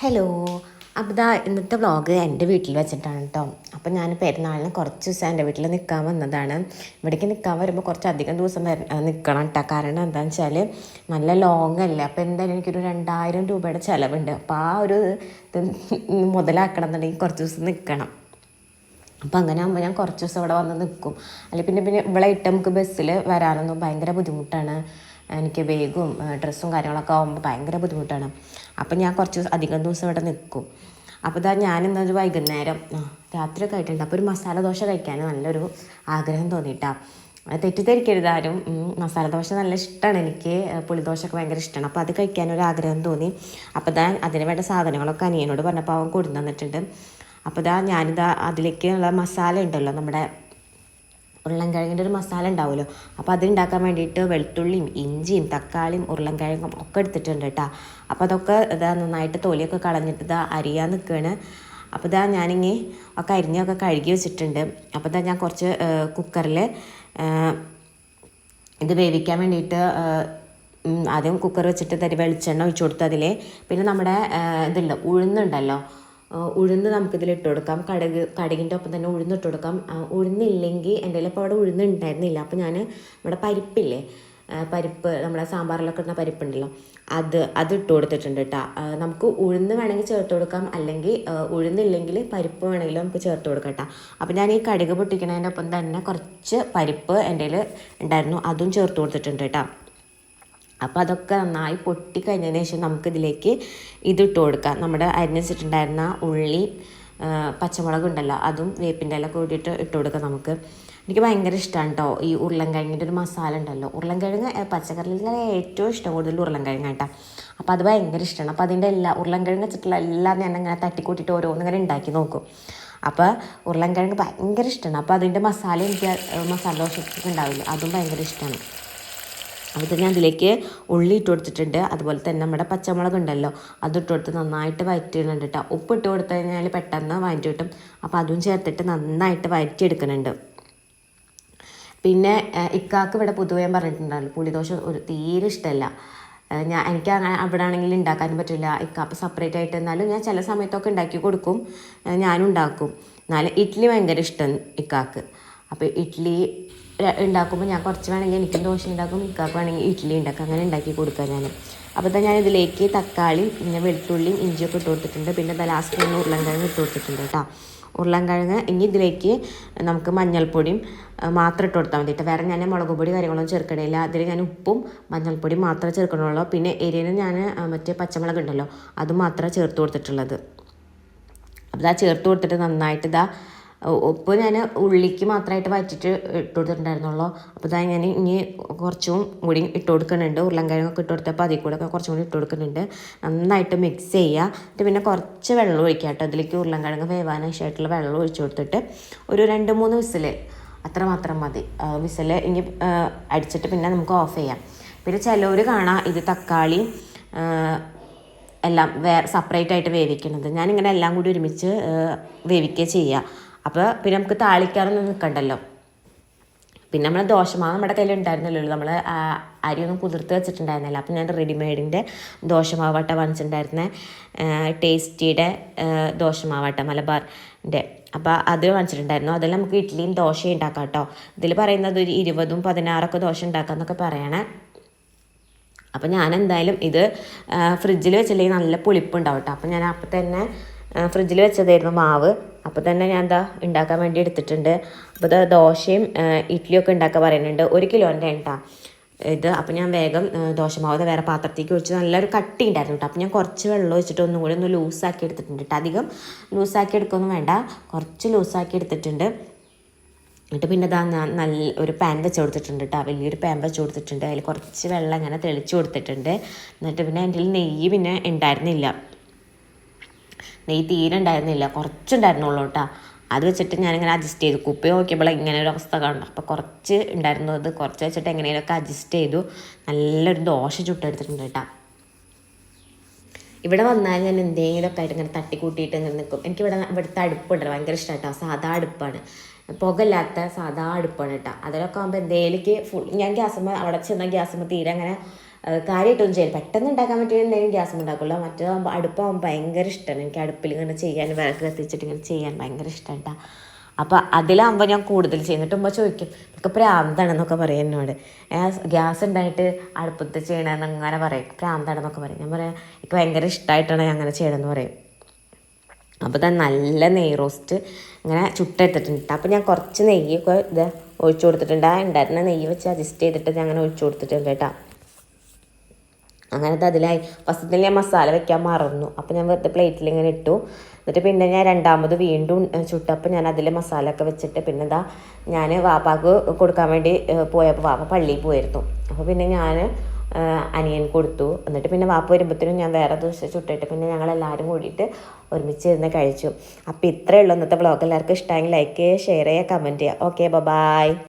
Hello അപ്പം ഇതാ ഇന്നത്തെ വ്ളോഗ് എന്റെ വീട്ടിൽ വെച്ചിട്ടാണ് കേട്ടോ അപ്പോൾ ഞാൻ പെരുന്നാളിന് കുറച്ച് ദിവസം എന്റെ വീട്ടിൽ നിൽക്കാൻ വന്നതാണ്. ഇവിടേക്ക് നിൽക്കാൻ വരുമ്പോൾ കുറച്ച് അധികം ദിവസം നിൽക്കണം കേട്ടോ കാരണം എന്താണെന്ന് വെച്ചാൽ നല്ല ലോങ് അല്ലേ? അപ്പോൾ എന്തായാലും എനിക്കൊരു രണ്ടായിരം രൂപയുടെ ചിലവുണ്ട്. അപ്പോൾ ആ ഒരു ഇത് മുതലാക്കണം എന്നുണ്ടെങ്കിൽ കുറച്ച് ദിവസം നിൽക്കണം അപ്പോൾ അങ്ങനെ ആകുമ്പോൾ ഞാൻ കുറച്ച് ദിവസം ഇവിടെ വന്ന് നിൽക്കും അല്ലെങ്കിൽ പിന്നെ പിന്നെ ഇവിടെ ഇട്ട് നമുക്ക് ബസ്സിൽ വരാനൊന്നും ഭയങ്കര ബുദ്ധിമുട്ടാണ്. എനിക്ക് വേഗവും ഡ്രസ്സും കാര്യങ്ങളൊക്കെ ആകുമ്പോൾ ഭയങ്കര ബുദ്ധിമുട്ടാണ്. അപ്പം ഞാൻ കുറച്ച് അധികം ദിവസം ഇവിടെ നിൽക്കും അപ്പോൾ ഇതാ ഞാനിന്നൊരു വൈകുന്നേരം രാത്രിയൊക്കെ ആയിട്ടുണ്ട്. അപ്പോൾ ഒരു മസാല ദോശ കഴിക്കാൻ നല്ലൊരു ആഗ്രഹം തോന്നിയിട്ടാ തെറ്റിദ്ധരിക്കരുത് ആരും. മസാല ദോശ നല്ല ഇഷ്ടമാണ് എനിക്ക്. പുളിദോശയൊക്കെ ഭയങ്കര ഇഷ്ടമാണ് അപ്പോൾ അത് കഴിക്കാനൊരു ആഗ്രഹം തോന്നി. അപ്പോൾ ഇതാ അതിന് വേണ്ട സാധനങ്ങളൊക്കെ അനിയനോട് പറഞ്ഞപ്പോൾ അവൻ കൊണ്ടു തന്നിട്ടുണ്ട്. അപ്പോൾ ഇതാ ഞാനിതാ അതിലേക്കുള്ള മസാല ഉണ്ടല്ലോ നമ്മുടെ ഉരുളൻകിഴങ്ങിന്റെ ഒരു മസാല ഉണ്ടാവുമല്ലോ. അപ്പോൾ അതുണ്ടാക്കാൻ വേണ്ടിയിട്ട് വെളുത്തുള്ളിയും ഇഞ്ചിയും തക്കാളിയും ഉരുളൻകിഴങ്ങും ഒക്കെ എടുത്തിട്ടുണ്ട് കേട്ടോ. അപ്പോൾ അതൊക്കെ ഇതാ നന്നായിട്ട് തൊലിയൊക്കെ കളഞ്ഞിട്ട് ഇതാ അരിയാൻ നിൽക്കുകയാണ്. അപ്പോൾ ഇതാ ഞാനിങ്ങനെ ഒക്കെ അരിഞ്ഞൊക്കെ കഴുകി വെച്ചിട്ടുണ്ട്. അപ്പോൾ ഇതാ ഞാൻ കുറച്ച് കുക്കറിൽ ഇത് വേവിക്കാൻ വേണ്ടിയിട്ട് ആദ്യം കുക്കർ വെച്ചിട്ട് തരി വെളിച്ചെണ്ണ ഒഴിച്ചു കൊടുത്തു അതിൽ പിന്നെ നമ്മുടെ ഇതുണ്ട് ഉഴുന്നുണ്ടല്ലോ. ഉഴുന്ന് നമുക്കിതിൽ ഇട്ട് കൊടുക്കാം. കടുക് കടുകിന്റെ ഒപ്പം തന്നെ ഉഴുന്ന് ഇട്ട് കൊടുക്കാം. ഉഴുന്നില്ലെങ്കിൽ എന്റെ കയ്യിൽ ഇപ്പോൾ അവിടെ ഉഴുന്ന് ഉണ്ടായിരുന്നില്ല അപ്പോൾ ഞാൻ നമ്മുടെ പരിപ്പില്ലേ പരിപ്പ് നമ്മുടെ സാമ്പാറിലൊക്കെ ഇടുന്ന പരിപ്പുണ്ടല്ലോ അത് അത് ഇട്ട് കൊടുത്തിട്ടുണ്ട് കേട്ടോ നമുക്ക് ഉഴുന്ന് വേണമെങ്കിൽ ചേർത്ത് കൊടുക്കാം. അല്ലെങ്കിൽ ഉഴുന്നില്ലെങ്കിൽ പരിപ്പ് വേണമെങ്കിൽ നമുക്ക് ചേർത്ത് കൊടുക്കാം കേട്ടോ അപ്പോൾ ഞാൻ ഈ കടുക് പൊട്ടിക്കുന്നതിന്റെ ഒപ്പം തന്നെ കുറച്ച് പരിപ്പ് എന്റെ ഉണ്ടായിരുന്നു. അതും ചേർത്ത് കൊടുത്തിട്ടുണ്ട് കേട്ടോ അപ്പോൾ അതൊക്കെ നന്നായി പൊട്ടിക്കഴിഞ്ഞതിന് ശേഷം നമുക്കിതിലേക്ക് ഇതിട്ട് കൊടുക്കാം. നമ്മുടെ അരിഞ്ഞിച്ചിട്ടുണ്ടായിരുന്ന ഉള്ളി പച്ചമുളക് ഉണ്ടല്ലോ അതും വേപ്പിന്റെ ഇല കൂടിയിട്ട് ഇട്ട് കൊടുക്കാം നമുക്ക്. എനിക്ക് ഭയങ്കര ഇഷ്ടമാണ് കേട്ടോ ഈ ഉരുളൻകിഴങ്ങിന്റെ ഒരു മസാല ഉണ്ടല്ലോ. ഉരുളൻകിഴങ്ങ് പച്ചക്കറിയിൽ ഏറ്റവും ഇഷ്ടം കൂടുതൽ ഉരുളൻകിഴങ്ങ് കേട്ടോ അപ്പോൾ അത് ഭയങ്കര ഇഷ്ടമാണ് അപ്പോൾ അതിന്റെ എല്ലാ ഉരുളൻകിഴങ്ങ് വെച്ചിട്ടുള്ള എല്ലാം ഞാൻ അങ്ങനെ തട്ടിക്കൂട്ടിയിട്ട് ഓരോന്നിങ്ങനെ ഉണ്ടാക്കി നോക്കും. അപ്പോൾ ഉരുളൻകിഴങ്ങ് ഭയങ്കര ഇഷ്ടമാണ് അപ്പോൾ അതിന്റെ മസാല എനിക്ക് മസാല ദോശ ഉണ്ടാവില്ല അതും ഭയങ്കര ഇഷ്ടമാണ് അപ്പോൾ ഞാൻ അതിലേക്ക് ഉള്ളി ഇട്ട് കൊടുത്തിട്ടുണ്ട്. അതുപോലെ തന്നെ നമ്മുടെ പച്ചമുളക് ഉണ്ടല്ലോ അതിട്ട് കൊടുത്ത് നന്നായിട്ട് വഴറ്റിയിടുന്നുണ്ട് കേട്ടോ ഉപ്പ് ഇട്ട് കൊടുത്തു കഴിഞ്ഞാൽ പെട്ടെന്ന് വഴറ്റി കിട്ടും. അപ്പോൾ അതും ചേർത്തിട്ട് നന്നായിട്ട് വഴറ്റിയെടുക്കുന്നുണ്ട് പിന്നെ ഇക്കാക്ക് ഇവിടെ പൊതുവേ പറഞ്ഞിട്ടുണ്ടല്ലോ പുളിദോശ ഒരു തീരെ ഇഷ്ടമല്ല. ഞാൻ എനിക്ക് അങ്ങനെ അവിടെ ആണെങ്കിൽ ഉണ്ടാക്കാനും പറ്റില്ല. ഇക്കാപ്പ് സെപ്പറേറ്റ് ആയിട്ട് എന്നാലും ഞാൻ ചില സമയത്തൊക്കെ ഉണ്ടാക്കി കൊടുക്കും. ഞാനും ഉണ്ടാക്കും. എന്നാലും ഇഡ്ഡലി ഭയങ്കര ഇഷ്ടം ഇക്കാക്ക്. അപ്പോൾ ഇഡ്ഡലി ഉണ്ടാക്കുമ്പോൾ ഞാൻ കുറച്ച് വേണമെങ്കിൽ എനിക്കും ദോശ ഉണ്ടാക്കും ഇക്കാക്ക് വേണമെങ്കിൽ ഇഡ്ഡലി ഉണ്ടാക്കും അങ്ങനെ ഉണ്ടാക്കി കൊടുക്കാം ഞാൻ അപ്പോൾ തന്നെ ഞാൻ ഇതിലേക്ക് തക്കാളി പിന്നെ വെളുത്തുള്ളിയും ഇഞ്ചിയൊക്കെ ഇട്ട് കൊടുത്തിട്ടുണ്ട്. പിന്നെ ലാസ്റ്റ് ഞാൻ ഉരുളൻകിഴങ്ങ് ഇട്ട് കൊടുത്തിട്ടുണ്ട് കേട്ടോ ഉരുളൻകിഴങ്ങ് ഇനി ഇതിലേക്ക് നമുക്ക് മഞ്ഞൾപ്പൊടിയും മാത്രം ഇട്ട് കൊടുത്താൽ മതി കേട്ടോ വേറെ ഞാൻ മുളക് പൊടി കാര്യങ്ങളൊന്നും ചേർക്കണില്ല. അതിൽ ഞാൻ ഉപ്പും മഞ്ഞൾപ്പൊടിയും മാത്രമേ ചേർക്കണുള്ളൂ. പിന്നെ എരിവിന് ഞാൻ മറ്റേ പച്ചമുളക് ഉണ്ടല്ലോ അത് മാത്രമേ ചേർത്ത് കൊടുത്തിട്ടുള്ളത്. അപ്പോൾ ഇതാ ചേർത്ത് കൊടുത്തിട്ട് നന്നായിട്ട് ഇതാ ഉപ്പ് ഞാൻ ഉള്ളിക്ക് മാത്രമായിട്ട് വറ്റിയിട്ട് ഇട്ട് കൊടുത്തിട്ടുണ്ടായിരുന്നുള്ളൂ അപ്പോൾ ഇതാ ഞാൻ ഇനി കുറച്ചും കൂടി ഇട്ട് കൊടുക്കുന്നുണ്ട്. ഉരുളൻകിഴങ്ങൊക്കെ ഇട്ട് കൊടുത്തപ്പോൾ അതിൽ കൂടെ കുറച്ചും കൂടി ഇട്ട് കൊടുക്കുന്നുണ്ട്. നന്നായിട്ട് മിക്സ് ചെയ്യുക എന്നിട്ട് പിന്നെ കുറച്ച് വെള്ളം ഒഴിക്കുക കേട്ടോ അതിലേക്ക് ഉരുളൻകിഴങ്ങ് വേവാനാവശ്യമായിട്ടുള്ള വെള്ളം ഒഴിച്ചു കൊടുത്തിട്ട് ഒരു രണ്ട് മൂന്ന് വിസിൽ അത്ര മാത്രം മതി. വിസിൽ ഇനി അടിച്ചിട്ട് പിന്നെ നമുക്ക് ഓഫ് ചെയ്യാം. പിന്നെ ചിലവർ കാണാം ഇത് തക്കാളി എല്ലാം വേ സെപ്പറേറ്റ് ആയിട്ട് വേവിക്കുന്നത്. ഞാനിങ്ങനെ എല്ലാം കൂടി ഒരുമിച്ച് വേവിക്കുക ചെയ്യുക അപ്പോൾ പിന്നെ നമുക്ക് താളിക്കാറൊന്നും നിൽക്കണ്ടല്ലോ പിന്നെ നമ്മളെ ദോശമാവ് നമ്മുടെ കയ്യിൽ ഉണ്ടായിരുന്നല്ലോ നമ്മൾ അരിയൊന്നും കുതിർത്ത് വെച്ചിട്ടുണ്ടായിരുന്നില്ല. അപ്പം ഞാൻ റെഡിമെയ്ഡിന്റെ ദോശമാവട്ട വാങ്ങിച്ചിട്ടുണ്ടായിരുന്ന ടേസ്റ്റിയുടെ ദോശമാവട്ട മലബാറിന്റെ അപ്പോൾ അത് വാങ്ങിച്ചിട്ടുണ്ടായിരുന്നു അതിൽ നമുക്ക് ഇഡ്ഡലിയും ദോശയും ഉണ്ടാക്കാം കേട്ടോ. ഇതിൽ പറയുന്നത് ഒരു ഇരുപതും പതിനാറൊക്കെ ദോശ ഉണ്ടാക്കാം എന്നൊക്കെ പറയണേ. അപ്പോൾ ഞാൻ എന്തായാലും ഇത് ഫ്രിഡ്ജിൽ വെച്ചില്ലെങ്കിൽ നല്ല പുളിപ്പുണ്ടാവും കേട്ടോ. അപ്പോൾ ഞാൻ അപ്പം തന്നെ ഫ്രിഡ്ജിൽ വെച്ചതായിരുന്നു മാവ്. അപ്പോൾ തന്നെ ഞാൻ എന്താ ഉണ്ടാക്കാൻ വേണ്ടി എടുത്തിട്ടുണ്ട്. അപ്പോൾ ഇത് ദോശയും ആ, ഇഡ്ഡലിയും ഒക്കെ ഉണ്ടാക്കാൻ പറയുന്നുണ്ട്. ഒരു കിലോന്റെ കേട്ടോ ഇത് അപ്പോൾ ഞാൻ വേഗം ദോശമാവ് വേറെ പാത്രത്തേക്ക് ഒഴിച്ച് നല്ലൊരു കട്ടി ഉണ്ടായിരുന്നു കേട്ടോ അപ്പോൾ ഞാൻ കുറച്ച് വെള്ളം ഒഴിച്ചിട്ട് ഒന്നും കൂടി ഒന്ന് ലൂസാക്കി എടുത്തിട്ടുണ്ട് കേട്ടോ അധികം ലൂസാക്കി എടുക്കൊന്നും വേണ്ട. കുറച്ച് ലൂസാക്കി എടുത്തിട്ടുണ്ട്. എന്നിട്ട് പിന്നെ ഇതാ ഞാൻ നല്ല ഒരു പാൻ വെച്ച് കൊടുത്തിട്ടുണ്ട് കേട്ടോ വലിയൊരു പാൻ വെച്ച് കൊടുത്തിട്ടുണ്ട്. അതിൽ കുറച്ച് വെള്ളം ഇങ്ങനെ തെളിച്ച് കൊടുത്തിട്ടുണ്ട്. എന്നിട്ട് പിന്നെ എന്റെ നെയ്യ് പിന്നെ ഉണ്ടായിരുന്നില്ല നെയ്യ് തീരെ ഉണ്ടായിരുന്നില്ല. കുറച്ചുണ്ടായിരുന്നുള്ളൂ കേട്ടോ. അത് വെച്ചിട്ട് ഞാനിങ്ങനെ അഡ്ജസ്റ്റ് ചെയ്തു. കുപ്പി നോക്കിയപ്പോൾ ഇങ്ങനെ ഒരു അവസ്ഥ കണ്ടു അപ്പോൾ കുറച്ച് ഉണ്ടായിരുന്നു അത്. കുറച്ച് വെച്ചിട്ട് എങ്ങനെയൊക്കെ അഡ്ജസ്റ്റ് ചെയ്തു. നല്ലൊരു ദോശ ചുട്ടെടുത്തിട്ടുണ്ട് കേട്ടോ. ഇവിടെ വന്നാൽ ഞാൻ എന്തെങ്കിലുമൊക്കെ ആയിട്ട് ഇങ്ങനെ തട്ടിക്കൂട്ടിയിട്ട് ഇങ്ങനെ നിൽക്കും. എനിക്ക് ഇവിടെ ഇവിടുത്തെ അടുപ്പുണ്ട് ഭയങ്കര ഇഷ്ടമാണ് കേട്ടോ. സാധാ അടുപ്പാണ്. പുകയില്ലാത്ത സാധാ അടുപ്പാണ് കേട്ടോ. അതിലൊക്കെ ആകുമ്പോൾ എന്തെങ്കിലും ഫുൾ ഞാൻ ഗ്യാസുമ്പോൾ അവിടെ ചെന്ന ഗ്യാസുമ്പോൾ തീരെ അങ്ങനെ കാര്യമായിട്ടൊന്നും ചെയ്യാൻ പെട്ടെന്ന് ഉണ്ടാക്കാൻ പറ്റിയിട്ടുണ്ടെങ്കിൽ ഗ്യാസ് ഉണ്ടാക്കുള്ളൂ. മറ്റേതാകുമ്പോൾ അടുപ്പാകുമ്പോൾ ഭയങ്കര ഇഷ്ടമാണ് എനിക്ക് അടുപ്പിൽ ഇങ്ങനെ ചെയ്യാൻ വിറക് കത്തിച്ചിട്ട് ഇങ്ങനെ ചെയ്യാൻ ഭയങ്കര ഇഷ്ടമാണ് അപ്പോൾ അതിലാകുമ്പോൾ ഞാൻ കൂടുതൽ ചെയ്യുന്നിട്ട് ഉമ്മ ചോദിക്കും ഇതൊക്കെ പ്രാന്താണെന്നൊക്കെ പറയും എന്നോട്. ഗ്യാസ് ഉണ്ടായിട്ട് അടുപ്പത്ത് ചെയ്യണമെന്ന് അങ്ങനെ പറയും. പ്രാന്താണെന്നൊക്കെ പറയും. ഞാൻ പറയാം എനിക്ക് ഭയങ്കര ഇഷ്ടമായിട്ടാണ് ഞാൻ അങ്ങനെ ചെയ്യണമെന്ന് പറയും. അപ്പോൾ തന്നെ നല്ല നെയ് റോസ്റ്റ് ഇങ്ങനെ ചുട്ടെടുത്തിട്ടുണ്ട് അപ്പോൾ ഞാൻ കുറച്ച് നെയ്യൊക്കെ ഇത് ഒഴിച്ചു കൊടുത്തിട്ടുണ്ട്. ആ ഉണ്ടായിരുന്ന നെയ്യ് വെച്ച് അഡ്ജസ്റ്റ് ചെയ്തിട്ട് ഞാൻ അങ്ങനെ ഒഴിച്ചു കൊടുത്തിട്ടുണ്ട് കേട്ടോ അങ്ങനത്തെ അതിലായി. ഫസ്റ്റത്തിൽ ഞാൻ മസാല വെക്കാൻ മറന്നു. അപ്പോൾ ഞാൻ വെറുതെ പ്ലേറ്റിൽ ഇങ്ങനെ ഇട്ടു. എന്നിട്ട് പിന്നെ ഞാൻ രണ്ടാമത് വീണ്ടും ചുട്ടപ്പം ചുട്ടപ്പോൾ ഞാൻ അതിൽ മസാല ഒക്കെ വെച്ചിട്ട് പിന്നെ എന്താ ഞാൻ വാപ്പാക്ക് കൊടുക്കാൻ വേണ്ടി പോയപ്പോൾ വാപ്പ പള്ളിയിൽ പോയിരുന്നു. അപ്പോൾ പിന്നെ ഞാൻ അനിയൻ കൊടുത്തു. എന്നിട്ട് പിന്നെ വാപ്പ വരുമ്പോഴത്തേനും ഞാൻ വേറെ ദിവസം ചുട്ടിട്ട് പിന്നെ ഞങ്ങൾ എല്ലാവരും കൂടിയിട്ട് ഒരുമിച്ച് ഇരുന്ന് കഴിച്ചു. അപ്പോൾ ഇത്രയേ ഉള്ളൂ ഇന്നത്തെ വ്ളോഗ് എല്ലാവർക്കും ഇഷ്ടമെങ്കിൽ ലൈക്ക് ചെയ്യുക ഷെയർ ചെയ്യുക കമന്റ് ചെയ്യുക. Okay bye